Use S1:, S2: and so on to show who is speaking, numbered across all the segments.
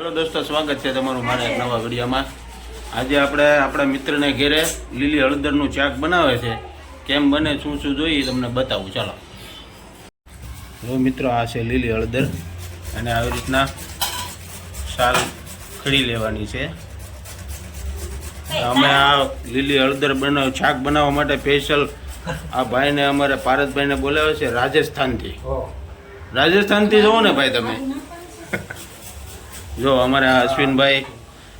S1: Hello દોસ્તો સ્વાગત છે તમારું મારા એક નવા વિડીયોમાં. આજે આપણે આપણા મિત્રને ઘેરે લીલી હળદરનું શાક બનાવે છે. કેમ બને શું શું જોઈએ તમને બતાવું. ચાલો. જો મિત્રો આ છે લીલી હળદર. અને આવી રીતના સાલ ખડી લેવાની છે. અમે આ લીલી હળદર બનાવ શાક બનાવવા માટે સ્પેશિયલ આ ભાઈને અમારે પારસભાઈને બોલાવે છે રાજસ્થાનથી. રાજસ્થાનથી જોવો ને ભાઈ તમે? જો અમારા અશ્વિનભાઈ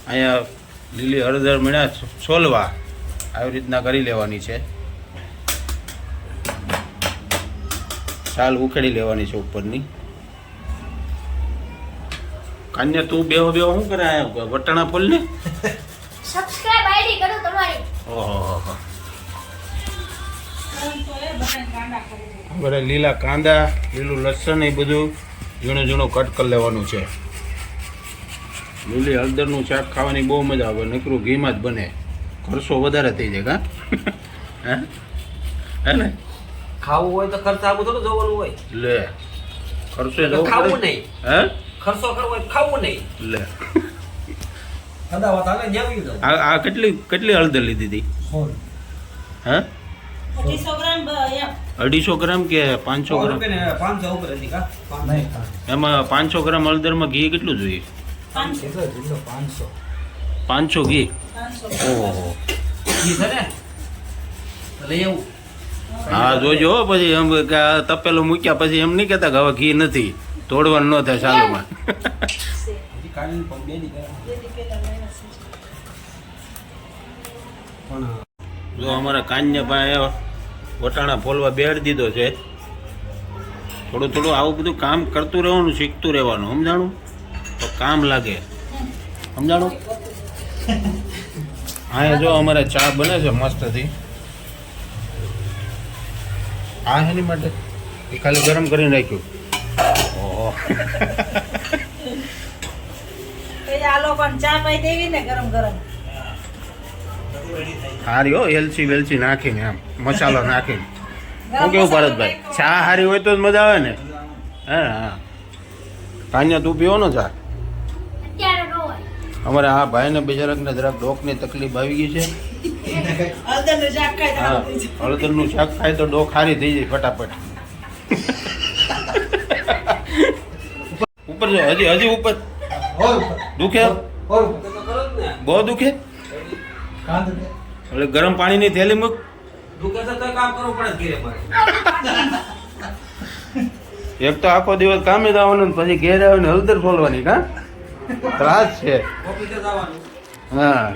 S1: અહીંયા લીલી હળદર મીણા છોલવા આવી રીતના કરી લેવાની છે. છાલ ઉખેડી લેવાની છે ઉપરની. કાન્ય તું બેહો બેહો શું કરે વટાણા ફૂલ ને
S2: સબસ્ક્રાઇબ આઈડી કરો તમારી.
S1: ઓહો લીલા કાંદા લીલું લસણ એ બધું ઝીણું ઝીણું કટ કરી લેવાનું છે. લીલી હળદરનું શાક ખાવાની બહુ મજા આવે નકરું ઘીમાં જ બને. ખર્ચો વધારે થઈ જાય હા? હે? ને?
S3: ખાવું હોય તો ખર્ચ આવું થોડું જોવાનું હોય.
S1: લે ખર્ચો જવું
S3: ખાવું નહીં.
S1: હે?
S3: ખર્ચો કરવો હોય ખાવું નહીં.
S1: લે. આ કેટલી કેટલી હળદર લીધી હતી? હે?
S4: અઢીસો ગ્રામ
S1: કે પાંચસો ગ્રામ. એમાં પાંચસો ગ્રામ હળદરમાં ઘી કેટલું જોઈએ?
S4: પાંચસો.
S1: પાંચસો. ઘી ઓહો.
S3: ઈ છે લઈ આવું.
S1: હા જોજો હો પછી એમ કે આ તપેલું મૂક્યા પછી એમ નહીં કહેતા કે હવે ઘી નથી. તોડવાનું ન થાય ચાલુમાં જો અમારા કાન્ય પાસે વટાણા ફોલવા બેડ દીધો છે. થોડું થોડું આવું બધું કામ કરતું રહેવાનું શીખતું રહેવાનું સમજાણું? કામ લાગે. સમજાણું? અહીંયા જો અમારે ચા બને છે મસ્તથી. આ એની માટે? એ ખાલી ગરમ કરીને નાખ્યું ઓહો. હારી હો એલચી વેલચી નાખીને આમ મસાલો નાખીને. હું કેવું ભરતભાઈ? ચા હારી હોય તો જ મજા આવે ને? હા હા. કાન્યા તું પીવો ને ચા? અમારે આ ભાઈને બિચારાકને જરાક ડોકની તકલીફ આવી ગઈ છે.
S4: હળદરનું શાક ખાય તો
S1: ડોક હારી થઈ જાય ફટાફટ. ઉપર જો હજી હજી ઉપર. દુખે?
S3: તો કરો જ ને
S1: બહુ દુખે? એટલે ગરમ પાણીની થેલી મૂક.
S3: દુખે છે કામ કરવું પડે
S1: એક તો આખો દિવસ કામે જવાનું પછી ઘેર આવીને હળદર ફોલવાની કા? ત્રાસ છે. હા.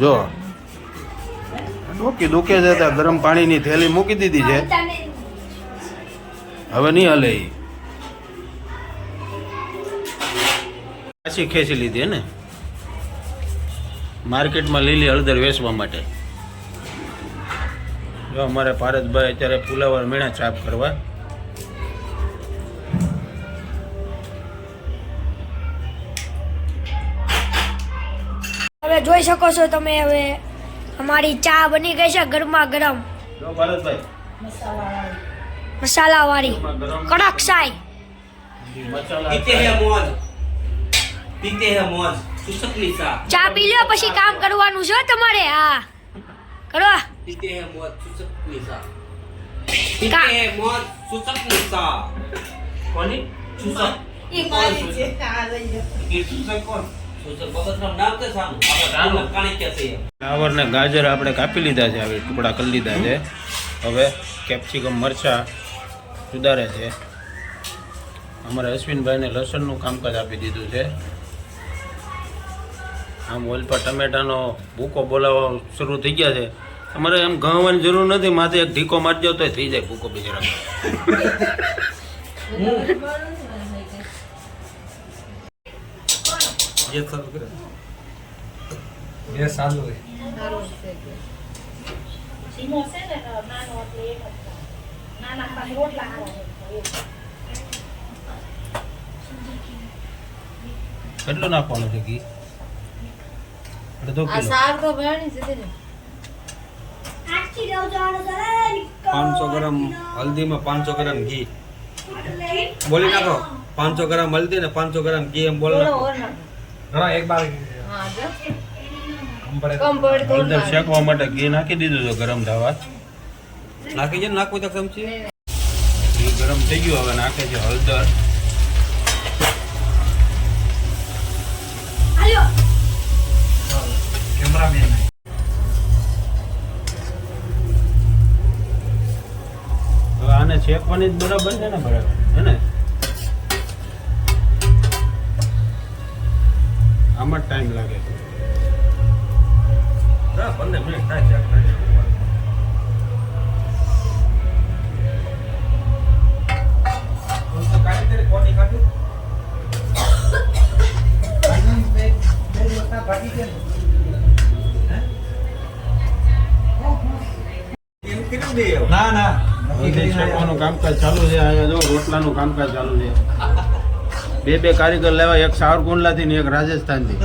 S1: જો. ડોકી દુખે છે ત્યાં ગરમ પાણીની થેલી મૂકી દીધી છે. હવે નહીં હલે. પાછી ખેંચી લીધી ને? માર્કેટમાં લીલી હળદર વેચવા માટે. જો અમારે ભારતભાઈ અત્યારે ફુલાવર મેળા ચાપ કરવા.
S2: જોઈ શકો છો તમે હવે. અમારી ચા બની ગઈ છે ગરમા ગરમ.
S4: મસાલાવાળી.
S2: મસાલા વાળી કડક ચાય
S1: મસાલા
S3: પીતે હે મોજ. પીતે હે મોજ. સુસકલી સા
S2: ચા પી લો પછી કામ કરવાનું છે તમારે. હા. કરો.
S3: કોની? સુસક
S4: ઈ મારી છે. આ લઈ જાઓ.
S3: એ સુસક કોણ? સુસક બગતરામ નામ તે સાનું
S1: સાનું.
S3: આપણે કાણી કે છે
S1: ફ્લાવર ને ગાજર આપણે કાપી લીધા છે આવી ટુકડા કરી લીધા છે. હવે કેપ્સિકમ મરચા સુધારે છે. અમારા અશ્વિનભાઈને લસણનું કામકાજ આપી દીધું છે. આમ ઓલ પર ટમેટાનો ભૂકો બોલાવવા શરૂ થઈ ગયા છે. તમારે એમ ઘઉંવાની જરૂર નથી માથે એક ઢીકો મારજો તો થઈ જાય ભૂકો બિચારા
S4: થાય. નાના પાસે રોટલા હારા હોય.
S1: કેટલું નાખવાનું છે ઘી? અડધો કિલો.
S5: શાક તો બની છે ને.
S3: પાંચસો ગ્રામ હલ્દીમાં પાંચસો ગ્રામ ઘી. બોલી નાખો. પાંચસો ગ્રામ હલ્દી ને પાંચસો ગ્રામ ઘી એમ બોલો નાખો. હા એક બાર
S1: શેકવા માટે ઘી નાખી દીધું તો ગરમ થવા
S3: નાખી છે નાખવું તો ચમચી
S1: ઘી ગરમ થઈ ગયું હવે નાખે છે હળદર.
S3: કેમેરામેન.
S1: આને શેકવાની જ બરાબર છે ને બરાબર. હે ને? આમાં જ ટાઈમ લાગે.
S3: દસ પંદર મિનિટ થાય દે
S5: ના ના
S1: કામકાજ ચાલુ છે અહીંયા જો રોટલાનું કામકાજ ચાલુ છે. બે બે કારીગર લેવા એક સાવરકુંડલાથી ને એક રાજસ્થાનથી.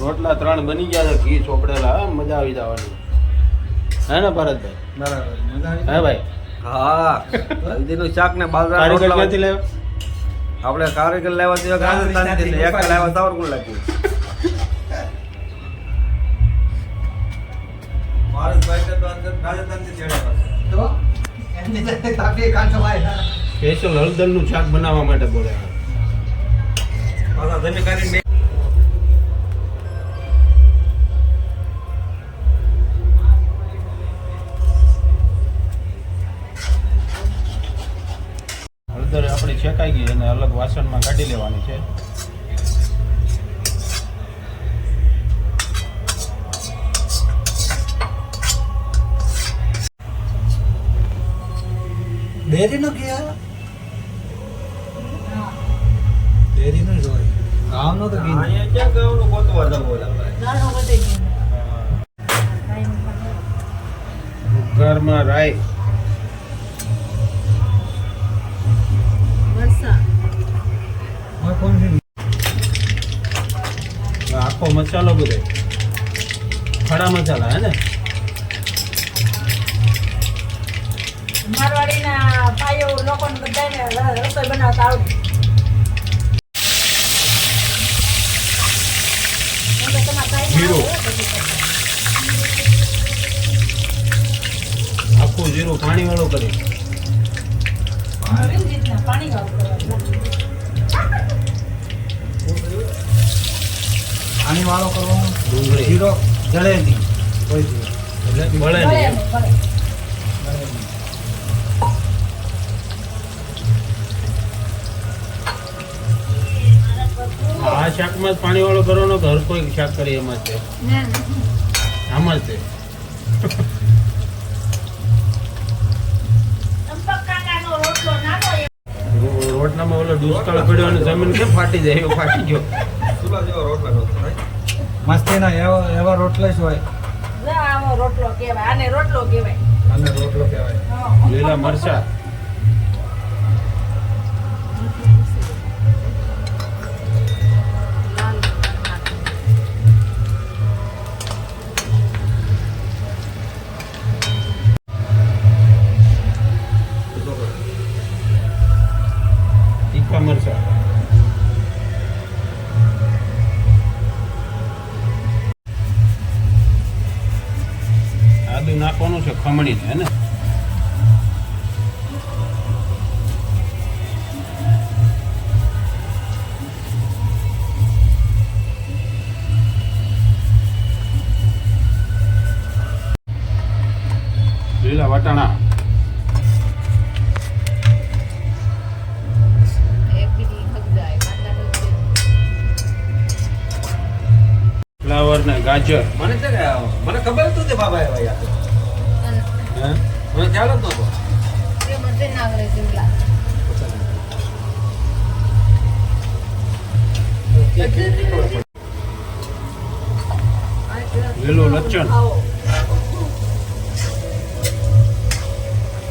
S1: રોટલા ત્રણ બની ગયા છે ઘી ચોપડેલા મજા આવી જવાની. હે ને ભરતભાઈ?
S5: બરાબર
S1: હે ભાઈ?
S3: હા હલ્દીનું શાક ને બાજરા
S1: કારીગર
S3: રોટલા
S1: ક્યાંથી લાવ્યો
S3: આપણે કારીગર લેવા જોઈએ રાજસ્થાનથી ને એક લેવા સાવરકુંડ
S1: સ્પેશિયલ હળદરનું શાક બનાવવા માટે બોલ્યા હળદર આપણી છેકાઈ ગઈ અને અલગ વાસણમાં કાઢી લેવાની છે.
S5: ડેરીનો ગયા? ડેરીનો જ હોય. ગામનો તો ગીન
S3: અહીંયા ક્યાં ગામનો કોતો જવું
S4: બોલા.
S1: ઘરમાં રાઈ.
S5: હવે કોણ છે?
S1: આખો મસાલો બધો ખડા મસાલા હે ને
S4: લોકોને બધાને રસોઈ બનાવતા આવડે.
S1: આખું જીરું પાણી વાળું કરી.
S4: પાણી
S5: પાણી વાળો કરવાનો?
S1: ડુંગળી.
S5: જીરો. જળે નહીં કોઈ.
S1: એટલે બળે નહીં આ શાકમાં પાણી વાળો કે હર કોઈ શાક કરી એમાં છે?
S2: ના ના.
S1: આમાં છે? રોટલામાં ઓલો દુષ્કાળ પડ્યો અને જમીન કેમ ફાટી જાય? એવો ફાટી ગયો.
S3: right?
S5: મસ્તીના એવા એવા રોટલા જ હોય.
S4: રોટલો કહેવાય. આને રોટલો કહેવાય.
S5: અને રોટલો કહેવાય.
S1: લીલા મરચા. છે ખમણી હે ને? લીલા વટાણા. ફ્લાવર ને ગાજર.
S3: મને છે મને ખબર હતું તે બાબા
S1: આવ્યા
S3: મને ખ્યાલ જ નહોતો
S1: લીલું લચ્છણ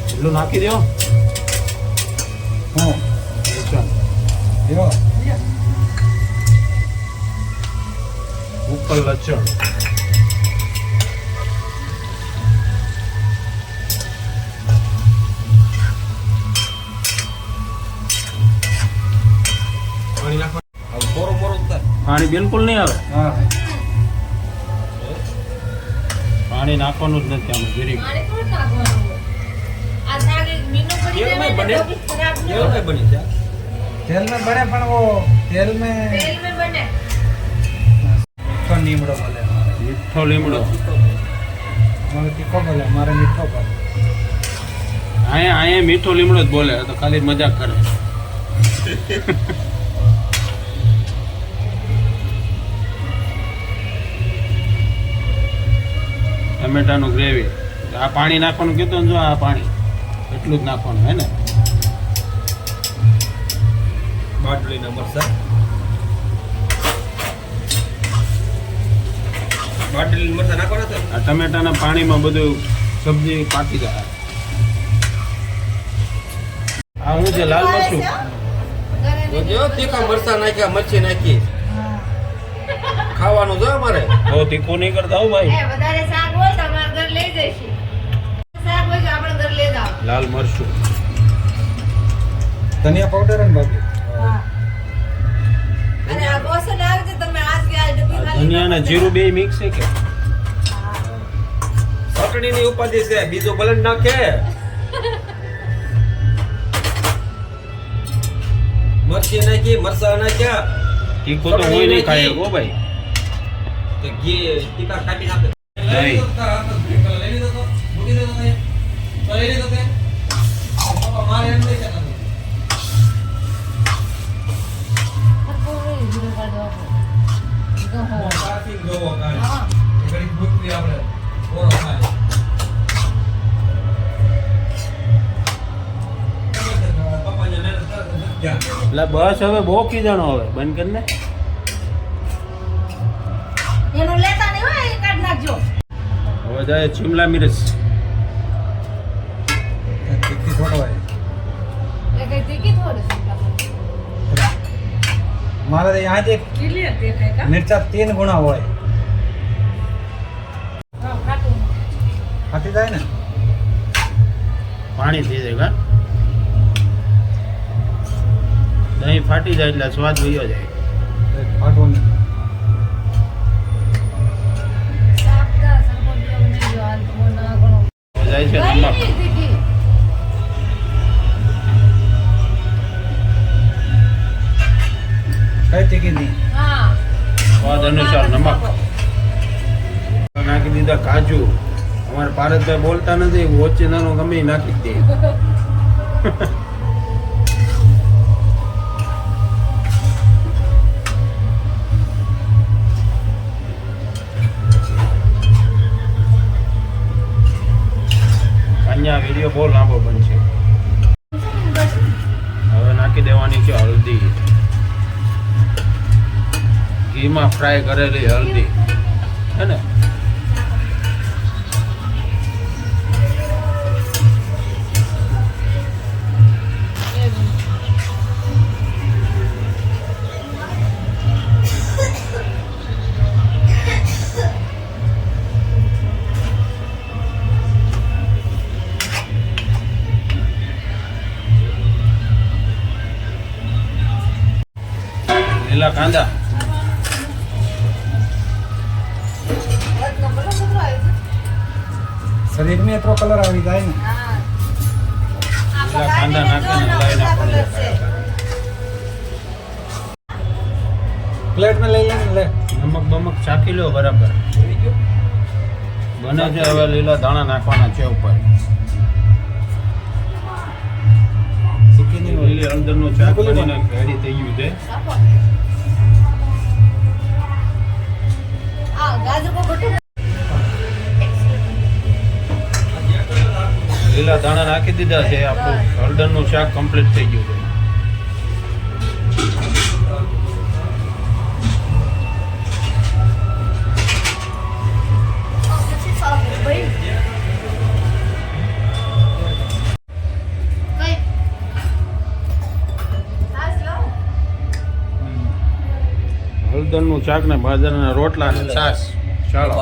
S1: લીલું નાખી દો
S5: હું
S1: લચ્છણ
S5: જો
S1: ઉપર લચ્છણ પાણી બિલકુલ નહીં આવે.
S5: હા
S1: પાણી નાખવાનું જ નથી આમાં
S4: ગીરી
S3: તેલ
S4: મેં
S3: બને
S5: પણ વો
S4: તેલ મેં
S1: મીઠો લીમડો
S5: મીઠો લીમડો. મારે મારે મીઠો ભલે.
S1: અહીંયા અહીંયા મીઠો લીમડો જ બોલે તો ખાલી મજાક કરે. ટમેટાનું ગ્રેવી આ પાણી નાખવાનું કીધું ને જો આ પાણી. એટલું જ નાખવાનું હે ને?
S3: બાટલીના મરચાં. બાટલી મરચાં નાખવાના છે?
S1: આ ટમેટાના પાણીમાં બધું સબ્જી પાકી જાય. આ હું છે લાલ મરચું?
S3: જો તીખા મરચા નાખ્યા મરચી નાખી. ખાવાનું જો અમારે.
S1: બહુ તીખું નહીં કરતા હો ભાઈ.
S4: વધારે
S1: લાલ મરચું.
S5: ધનિયા પાવડર અને બાકી?
S4: અને આ બોસન આવે છે તમે આજ કે આ ડબ્બી ખાલી
S1: ધનિયાના જીરું બે મિક્સ છે કે?
S3: ચટણીની ઉપાધિ છે બીજો બલન નાખે. મરચી નાખી મરસા નાખ્યા.
S1: તીખો તો હોય નહીં ખાય ગો ભાઈ.
S3: તો ઘી તીખા કાપી નાખે.
S1: નહીં. એટલે બસ હવે બહુ કીધણો હવે. બંધ કરીને
S4: એનું લેતા નહીં હોય કાઢ નાખજો.
S1: હવે જાય શિમલા મિર્ચ
S5: हमारे यहाँ देख
S4: ક્લિયર દેખાય કા
S5: मिर्चा तीन गुना हुआ है
S4: હા ખાટું
S5: खाती जाए ना
S1: પાણી થઈ જાય કા દહીં ફાટી જાય એટલે સ્વાદ વયો જાય
S5: फाटो
S1: દીધા કાજુ. અમારે ભારતભાઈ બોલતા નથી ઓચિંદાનું ગમે નાખી દે. અહીંયા વીડિયો બહુ લાંબો બનશે. હવે નાખી દેવાની છે હલ્દી. ઘીમાં ફ્રાય કરેલી હલ્દી. હે ને? કાંદા.
S5: શરીર में એટલો કલર આવી જાય
S1: ને. કાંદા નાખીને
S5: પ્લેટમાં લઈ લે લે.
S1: નમક બમક ચાખી લો બરાબર. બને છે હવે લીલા દાણા નાખવાના છે ઉપર. લીલી અંદરનો ચાક બનીને રેડી થઈ ગયું છે. લીલા દાણા નાખી દીધા છે આપણું હળદરનું શાક કમ્પ્લીટ થઈ ગયું છે. હળદરનું શાક ને બાજરાના રોટલા અને છાશ ચાલો